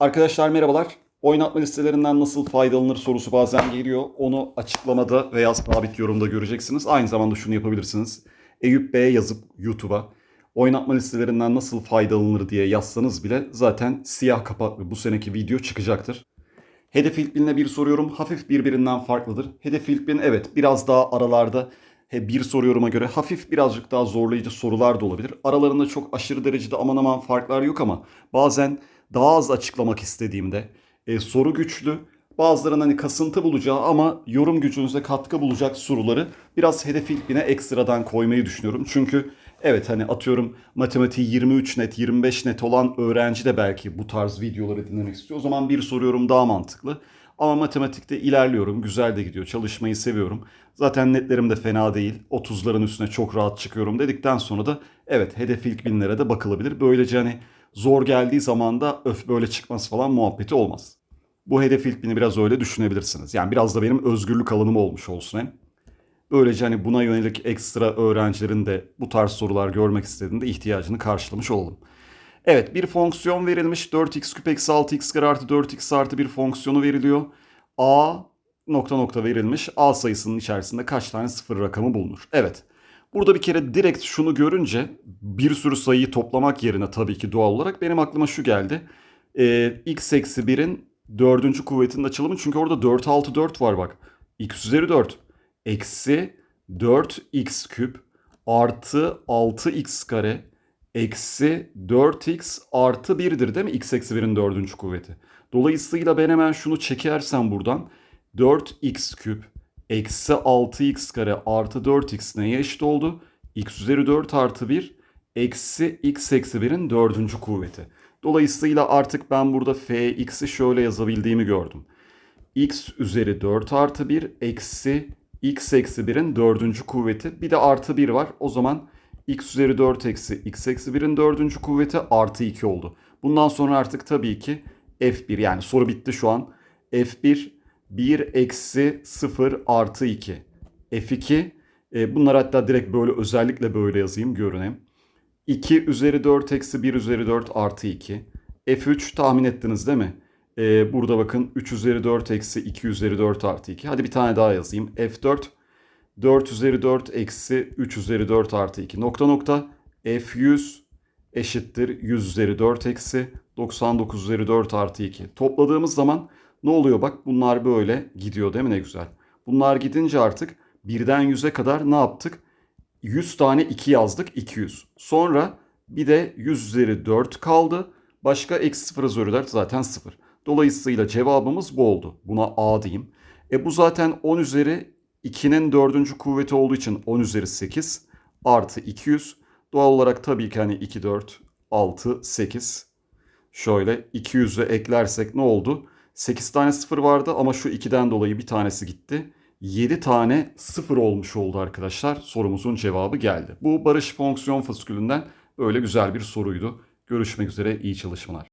Arkadaşlar merhabalar. Oynatma listelerinden nasıl faydalanır sorusu bazen geliyor. Onu açıklamada veya sabit yorumda göreceksiniz. Aynı zamanda şunu yapabilirsiniz. Eyüp Bey'e yazıp YouTube'a oynatma listelerinden nasıl faydalanır diye yazsanız bile zaten siyah kapaklı bu seneki video çıkacaktır. Hedef ilk binle bir soruyorum. Hafif birbirinden farklıdır. Hedef ilk bin evet biraz daha aralarda bir soruyoruma göre hafif birazcık daha zorlayıcı sorular da olabilir. Aralarında çok aşırı derecede aman aman farklar yok ama bazen daha az açıklamak istediğimde e, soru güçlü bazılarının hani kasıntı bulacağı ama yorum gücünüze katkı bulacak soruları biraz hedef ilk bine ekstradan koymayı düşünüyorum. Çünkü evet hani atıyorum matematiği 23 net 25 net olan öğrenci de belki bu tarz videoları dinlemek istiyor. O zaman bir soruyorum daha mantıklı. Ama matematikte ilerliyorum. Güzel de gidiyor. Çalışmayı seviyorum. Zaten netlerim de fena değil. 30'ların üstüne çok rahat çıkıyorum dedikten sonra da evet hedef ilk binlere de bakılabilir. Böylece hani zor geldiği zaman da öf böyle çıkması falan muhabbeti olmaz. Bu hedef ilk bini biraz öyle düşünebilirsiniz. Yani biraz da benim özgürlük alanım olmuş olsun hem. Böylece hani buna yönelik ekstra öğrencilerin de bu tarz sorular görmek istediğinde ihtiyacını karşılamış olalım. Evet bir fonksiyon verilmiş. 4x küp eksi 6x kare artı 4x artı bir fonksiyonu veriliyor. A nokta nokta verilmiş. A sayısının içerisinde kaç tane sıfır rakamı bulunur? Evet. Burada bir kere direkt şunu görünce bir sürü sayıyı toplamak yerine tabii ki doğal olarak benim aklıma şu geldi. Ee, x eksi 1'in dördüncü kuvvetinin açılımı çünkü orada 4 6 4 var bak. x üzeri 4 eksi 4x küp artı 6x kare eksi 4x artı 1'dir değil mi? x eksi 1'in dördüncü kuvveti. Dolayısıyla ben hemen şunu çekersem buradan 4x küp eksi 6x kare artı 4x neye eşit oldu? x üzeri 4 artı 1 eksi x eksi 1'in dördüncü kuvveti. Dolayısıyla artık ben burada fx'i şöyle yazabildiğimi gördüm. x üzeri 4 artı 1 eksi x eksi 1'in dördüncü kuvveti. Bir de artı 1 var. O zaman x üzeri 4 eksi x eksi 1'in dördüncü kuvveti artı 2 oldu. Bundan sonra artık tabii ki f1 yani soru bitti şu an. f1 1 eksi 0 artı 2. f2 e, bunlar hatta direkt böyle özellikle böyle yazayım görüneyim. 2 üzeri 4 eksi 1 üzeri 4 artı 2. f3 tahmin ettiniz değil mi? Ee, burada bakın 3 üzeri 4 eksi 2 üzeri 4 artı 2. Hadi bir tane daha yazayım. F4 4 üzeri 4 eksi 3 üzeri 4 artı 2 nokta nokta F100 eşittir 100 üzeri 4 eksi 99 üzeri 4 artı 2. Topladığımız zaman ne oluyor bak bunlar böyle gidiyor değil mi ne güzel. Bunlar gidince artık birden 100'e kadar ne yaptık? 100 tane 2 yazdık 200. Sonra bir de 100 üzeri 4 kaldı. Başka eksi 0 üzeri 4 zaten 0. Dolayısıyla cevabımız bu oldu. Buna A diyeyim. E bu zaten 10 üzeri 2'nin dördüncü kuvveti olduğu için 10 üzeri 8 artı 200. Doğal olarak tabii ki hani 2, 4, 6, 8. Şöyle 200'e eklersek ne oldu? 8 tane 0 vardı ama şu 2'den dolayı bir tanesi gitti. 7 tane 0 olmuş oldu arkadaşlar. Sorumuzun cevabı geldi. Bu barış fonksiyon fasikülünden böyle güzel bir soruydu. Görüşmek üzere iyi çalışmalar.